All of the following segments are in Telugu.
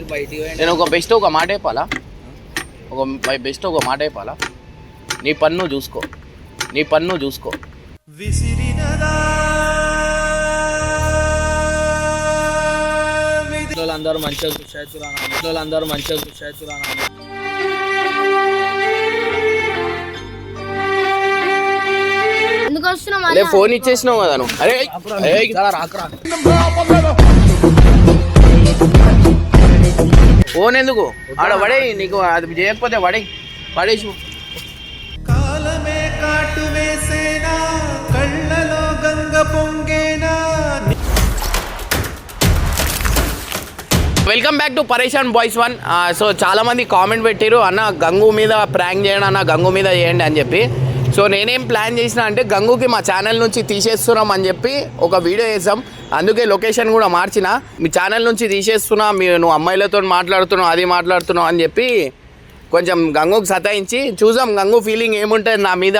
నేను ఒక బెస్ట్ ఒక మాట చెప్పాలా? ఒక బెస్ట్ ఒక మాట చెప్పాలా? నీ పన్ను చూసుకో. నీ పన్ను చూసుకో. అందరూ మంచిగా కూర్చోచ్చురా ఇంట్లో అందరూ మంచిగా ఎందుకు వస్తున్నావు లే ఫోన్ ఇచ్చేసినావు కదా నువ్వు. అరే రాకరా ఫోన్ ఎందుకు ఆడ పడే నీకు అది చేయకపోతే పడే పడేసి కాలమే కాటు వేసేనా కళ్ళలో గంగ పొంగేనా? Welcome back to Pareshan boys one so చాలా మంది కామెంట్ పెట్టారు అన్న గంగు మీద ప్రాంక్ చేయండి అన్న గంగు మీద చేయండి అని చెప్పి. సో నేనేం ప్లాన్ చేసిన అంటే గంగుకి మా ఛానల్ నుంచి తీసేస్తున్నాం అని చెప్పి ఒక వీడియో చేసాం. అందుకే లొకేషన్ కూడా మార్చిన. మీ ఛానల్ నుంచి తీసేస్తున్నా మీ నువ్వు అమ్మాయిలతో మాట్లాడుతున్నావు అది మాట్లాడుతున్నావు అని చెప్పి కొంచెం గంగుకు సతాయించి చూసాం గంగు ఫీలింగ్ ఏముంటుంది నా మీద.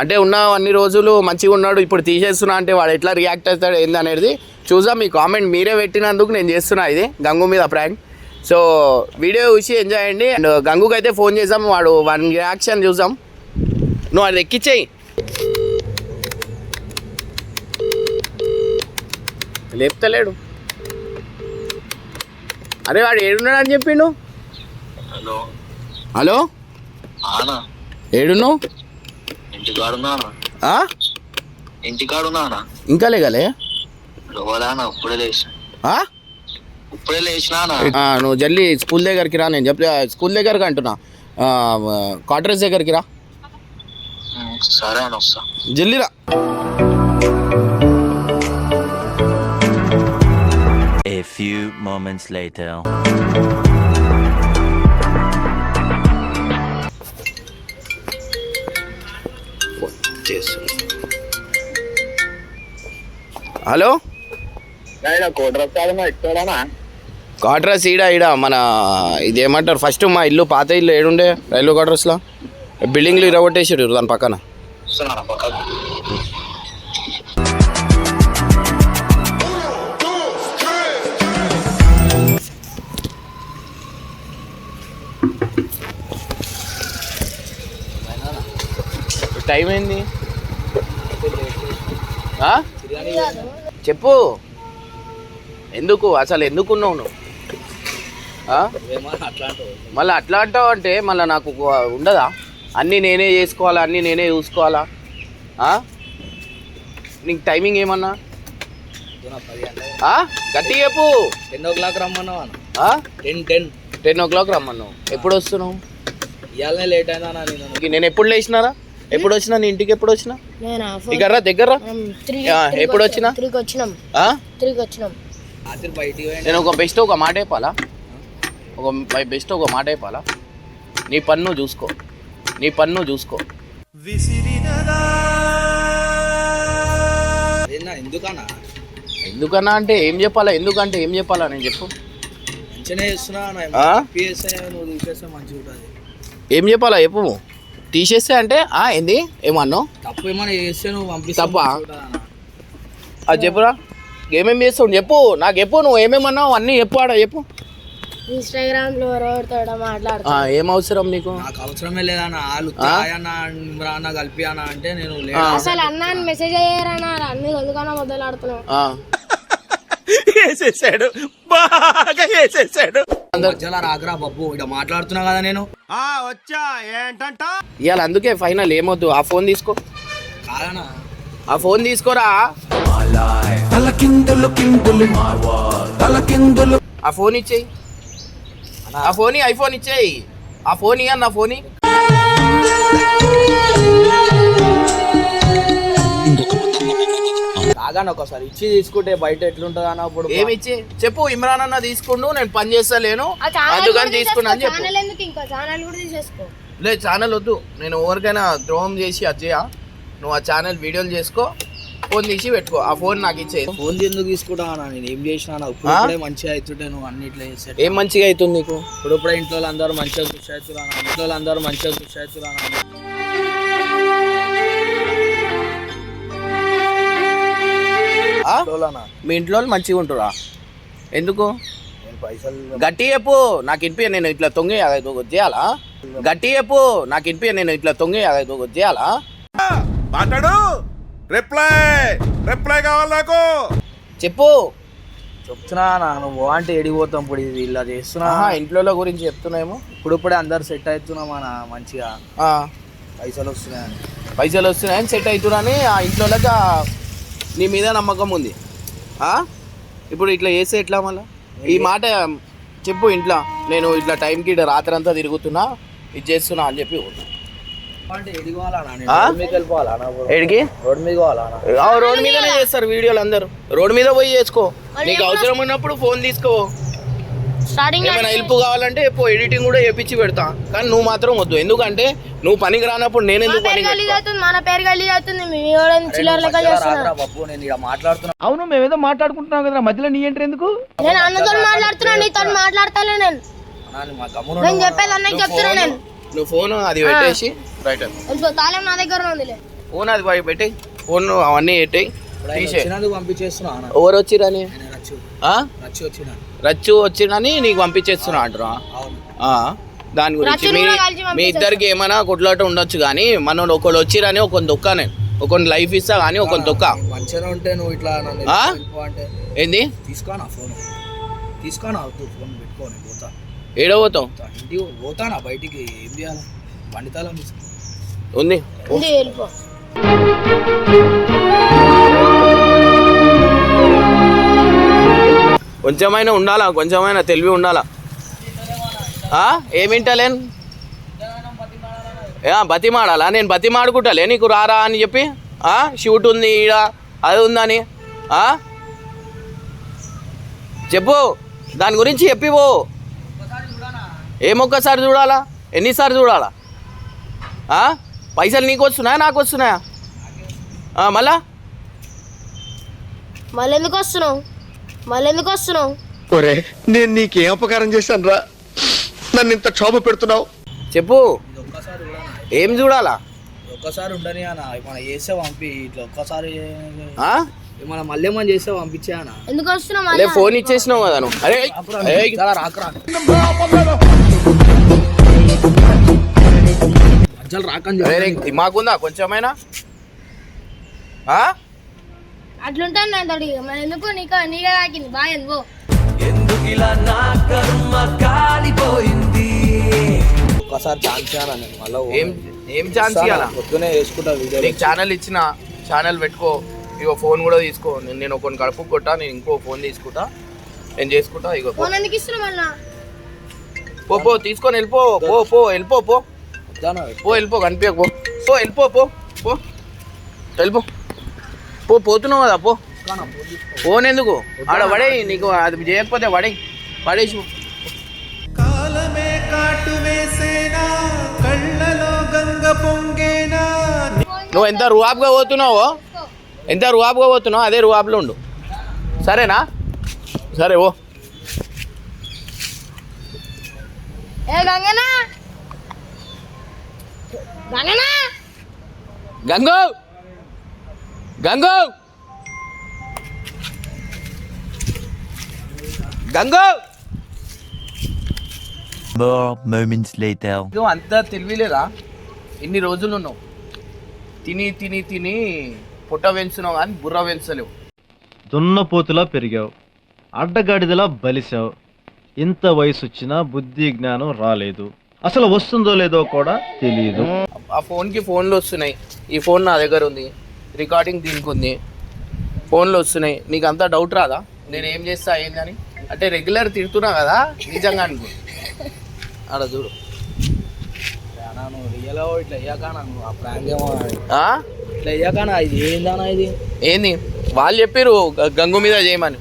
అంటే ఉన్న అన్ని రోజులు మంచిగా ఉన్నాడు ఇప్పుడు తీసేస్తున్నా అంటే వాడు ఎట్లా రియాక్ట్ అవుతాడు ఏందనేది చూసాం మీ కామెంట్ మీరే పెట్టినందుకు నేను చేస్తున్నా ఇది గంగు మీద ప్రాంక్ సో వీడియో చూసి ఎంజాయ్ చేయండి. అండ్ గంగుకి అయితే ఫోన్ చేసాం వాడు వన్ రియాక్షన్ చూసాం నువ్వు అది ఎక్కిచ్చేయి. లేపుతలేడు. అరే వాడు ఏడున్నాడు అని చెప్పిండు? హలో. హలో? ఆనా. ఏడున్నావు ఇంకా లేగలే. నువ్వు జల్దీ స్కూల్ దగ్గరికి రా నేను చెప్తే స్కూల్ దగ్గరికి అంటున్నా. క్వార్టర్స్ దగ్గరికి రా. సరే అని few moments later. Hello quarters ఈడ ఈడ మన ఇది ఏమంటారు ఫస్ట్ మా ఇల్లు పాత ఇల్లు ఏడుండే రైల్వే క్వార్టర్స్లో బిల్డింగ్లు ఇరగొట్టేసారు దాని పక్కన. టైం ఏంది? చెప్పు. ఎందుకు? అసలు ఎందుకున్నావు నువ్వు? మళ్ళీ అట్లా అంటావు అంటే మళ్ళీ నాకు ఉండదా? అన్నీ నేనే చేసుకోవాలా? అన్నీ నేనే చూసుకోవాలా? నీకు టైమింగ్ ఏమన్నా? గట్టి చెప్పు. టెన్ ఓ క్లాక్ రమ్మన్నావు? Ten ten. Ten o'clock రమ్మన్నావు. ఎప్పుడు వస్తున్నావు? ఇవాళనే లేట్ ఇంక నేను ఎప్పుడు లేచినారా? ఎప్పుడు వచ్చినా నీ ఇంటికి ఎప్పుడు వచ్చినా నేను దగ్గర దగ్గర ఎప్పుడు వచ్చినా? నేను ఒక బెస్ట్ ఒక మాట చెప్పాలా? ఒక బెస్ట్ ఒక మాట చెప్పాలా? నీ పన్ను చూసుకో. నీ పన్ను చూసుకో. ఎందుకన్నా? ఎందుకన్నా అంటే ఏం చెప్పాలా? ఎందుకంటే ఏం చెప్పాలా నేను చెప్పు. ఏం చెప్పాలా? చెప్పు. తీసేస్తే అంటే ఆ ఏంది? ఏమన్నావు? తప్పు ఏమైనా చేస్తే నువ్వు పంపిస్తే తప్పా? అది చెప్పురా. ఏమేం చేస్తావు చెప్పు. నాకు చెప్పు నువ్వు ఏమేమన్నావు? అన్నీ చెప్పు ఆడ చెప్పు. ఇన్స్టాగ్రామ్లో ఎవరెవరితో మాట్లాడుతా. ఆ, ఏం అవసరం నీకు? నాకు అవసరమే లేదన్న. వాళ్ళు? అన్న కలిపి అన్న అంటే నేను అసలు అన్న మెసేజ్ అయ్యారన్నా అన్ని ఎందుకన్నా మొదలాడుతున్నావు ఆ. వేసేసాడు. బాగా వేసేసాడు. రాకరా బాబు ఇక్కడ మాట్లాడుతున్నా కదా నేను. ఆ వచ్చా ఏంటంట? ఇవాళ అందుకే ఫైనల్ ఏమొద్దు. ఆ ఫోన్ తీసుకో. కాదనా ఆ ఫోన్ తీసుకోరా. ఆ ఫోన్ ఇచ్చేయి. ఆ ఫోన్ ఐఫోన్ ఇచ్చేయి. ఆ ఫోన్ ఇయ్య నా ఫోన్ కాగానే ఒకసారి. ఇచ్చి తీసుకుంటే బయట ఎట్లుంటది అన్న ఇప్పుడు ఏమి ఇచ్చి? చెప్పు ఇమ్రాన్ అన్న తీసుకుండు నేను పని చేస్తలేను అందుకని తీసుకున్నా అని చెప్పు. ఛానల్ ఎందుకు ఇంకో? ఛానల్ కూడా తీసేసుకో. లేదు ఛానల్ వద్దు. నేను ఎవరికైనా ద్రోహం చేసి అజ్జయ నువ్వు ఆ ఛానల్ వీడియోలు చేసుకో ఫోన్ తీసి పెట్టుకో. ఆ ఫోన్ నాకు ఇచ్చేయి. ఫోన్ ఎందుకు తీసుకుంటా అన్న? నేను ఏం చేసినా అన్న? ఇప్పుడు? ఇప్పుడే మంచిగా అవుతుంటే నువ్వు అన్ని ఇట్లా ఏం మంచిగా అవుతుంది నీకు? ఇప్పుడు ఇప్పుడే ఇంట్లో అందరూ మంచిగా కృషి అవుతున్నా ఇంట్లో అందరూ మంచిగా కృషి అవుతున్నా మీ ఇంట్లో వాళ్ళు మంచిగా ఉంటురా? ఎందుకు? పైసలు గట్టి చెప్పు నాకు ఇనిపి నేను ఇట్లా తొంగి అది ఒకటి చేయాలా? గట్టి చెప్పు నాకు ఇనిపి నేను ఇట్లా తొంగి అది ఒకటి చేయాలా? మాట్లాడు. రిప్లై రిప్లై కావాలి నాకు. చెప్పు. చెప్తున్నా నువ్వు అంటే ఎడిపోతాం ఇప్పుడు ఇది ఇలా చేస్తున్నా. ఇంట్లో గురించి చెప్తున్నాయేమో ఇప్పుడు ఇప్పుడే అందరు సెట్ అవుతున్నాం అన్న మంచిగా. ఆ, పైసలు వస్తున్నాయని. పైసలు వస్తున్నాయని సెట్ అవుతున్నాని ఆ ఇంట్లోకి ఆ- నీ మీద నమ్మకం ఉంది. ఆ? ఇప్పుడు ఇట్లా చేస్తే ఎట్లా మళ్ళా? ఈ మాట చెప్పు ఇంట్లో. నేను ఇట్లా టైంకి రాత్రి అంతా తిరుగుతున్నా ఇది చేస్తున్నా అని చెప్పి మీద మీదనే చేస్తారు వీడియోలు అందరూ. రోడ్డు మీద పోయి చేసుకో. నీకు అవసరం ఉన్నప్పుడు ఫోన్ తీసుకో. స్టార్టింగ్ ఏమైనా హెల్ప్ కావాలంటే పో ఎడిటింగ్ కూడా చేపించి పెడతా. కానీ నువ్వు మాత్రం వద్దు. ఎందుకంటే నువ్వు పనికి రానప్పుడు నేను ఎందుకు? అవుతుంది మన పేరు గలీజ్ అవుతుంది. మీ వాడు చిల్లర లెక్క చేస్తున్నా. రాత్రా బాబు నేను ఇక్కడ మాట్లాడుతున్నా. అవును మేమేదో మాట్లాడుకుంటున్నాం కదా మధ్యలో నీ ఎంట్రీ ఎందుకు? నేను అన్నతో మాట్లాడుతున్నా నీతో మాట్లాడతాలే నేను. నేను చెప్పేది అన్నకి చెప్తున్నా నేను. నువ్వు ఫోన్ అది పెట్టేసి రైట్ తాళం నా దగ్గర ఉందిలే ఫోన్ అది పోయి పెట్టి ఫోన్ అవన్నీ పెట్టేయి. తీసే పంపించేస్తున్నా అన్న. ఎవరు వచ్చిరని రచ్చు ఆ? రచ్చి వచ్చిన రచ్చు వచ్చిరని నీకు పంపించేస్తున్నా అంటారా అవును. ఆ, దాని గురించి మీ మీ. ఇద్దరికి ఏమైనా కొట్లాట ఉండొచ్చు కానీ మనం ఒకళ్ళు వచ్చిరని ఒక దొక్క నేను ఒక లైఫ్ ఇస్తా కానీ ఒక దొక్క. మంచిగా ఉంటే నువ్వు ఇట్లా ఏంది? తీసుకోనా ఫోన్. తీసుకోనా వద్దు ఫోన్ పెట్టుకో నేను పోతా. ఏడవతాం పోతా. ఇంటికి పోతానా బయటికి. ఏం చేయాలి? తీసుకో. ఉంది. కొంచెమైనా ఉండాలా? కొంచెమైనా తెలివి ఉండాలా? ఆ? ఏమింటలేను బతిమాడాలా? నేను బతిమాడుకుంటాలే. నీకు రారా అని చెప్పి? షూట్ ఉంది ఈడ అది ఉందని? చెప్పు. దాని గురించి చెప్పివో ఏమొక్కసారి చూడాలా? ఎన్నిసార్లు చూడాలా? పైసలు నీకు వస్తున్నాయా నాకు వస్తున్నాయా మళ్ళా? మళ్ళీ ఎందుకు వస్తున్నావు? మళ్ళీ ఎందుకు వస్తున్నావు? ఒరే నేను నీకేం అపకారం చేశాను రా నన్ను ఇంత క్షోభ పెడుతున్నావు? చెప్పు. ఏం చూడాలా? ఒక్కసారి ఉండని అన్న మన చేస్తే పంపి ఇట్లా ఒక్కసారి ఆ? మనం మళ్ళీ చేస్తే పంపించే అన్న. ఎందుకు వస్తున్నావు లే మళ్ళీ? ఫోన్ ఇచ్చేసినావు కదా నువ్వు. అరే ఏయ్. చాలా రాకరా. మధ్యలో రాకని అరే, చెప్పి నీకు దిమాకుందా కొంచెమైనా? ఆ? అట్లుంటాను నేను తోడి మరి ఎందుకు నీకు నీకే తాకింది? బాగా ఎందుకో ఒక్కసారి ఛాన్స్ ఇవ్వాలా నేను? మళ్ళీ ఏం ఏం ఛాన్స్ ఇవ్వాలా పొద్దునే వేసుకుంటా వీడియో నీకు ఛానల్ ఇచ్చిన ఛానల్ పెట్టుకో. ఇగో ఫోన్ కూడా తీసుకో. నేను నేను ఒక కడుపు కొట్టా నేను ఇంకో ఫోన్ తీసుకుంటా. నేను చేసుకుంటా ఇగో. ఫోన్ ఎందుకు ఇస్తున్నావు మళ్ళా? పో పో తీసుకొని వెళ్ళిపో. పో పో వెళ్ళిపో పో. పో వెళ్ళిపో కనిపించక పో పో వెళ్ళిపో పో పో. వెళ్ళిపో. పో పోతున్నావు కదా పో. ఫోన్ ఎందుకు ఆడ పడేయి నీకు అది చేయకపోతే పడేయి. పడేసి. కాలమే కాటు వేసేనా కళ్ళలో గంగ పొంగేనా? నువ్వు ఎంత రువాబ్గా పోతున్నావో ఎంత రువాబ్గా పోతున్నావు అదే రువాబ్లో ఉండు. సరేనా? సరే ఓ ఏ గంగనా? గంగనా? గంగు! గంగు! గంగు! అంత తెలివిలేదా ఇన్ని రోజులు ఉన్నావు? తిని తిని తిని పుట్ట పెంచున్నావు కానీ బుర్ర పెంచలేవు దున్నపోతులా పెరిగావు. అడ్డగాడిదలా బలిసావు. ఇంత వయసు వచ్చినా బుద్ధి జ్ఞానం రాలేదు. అసలు వస్తుందో లేదో కూడా తెలియదు ఆ ఫోన్కి ఫోన్లు వస్తున్నాయి. ఈ ఫోన్ నా దగ్గర ఉంది. రికార్డింగ్ దీనికి ఉంది. ఫోన్లు వస్తున్నాయి. నీకు అంతా డౌట్ రాదా? నేను ఏం చేస్తా ఏందని అంటే రెగ్యులర్ తిడుతున్నా కదా నిజంగా అనుకో. ఆడ చూడు. ఇట్లా ఇది ఏందన్నా ఇది? ఏంది? వాళ్ళు చెప్పారు గంగు మీద చేయమని.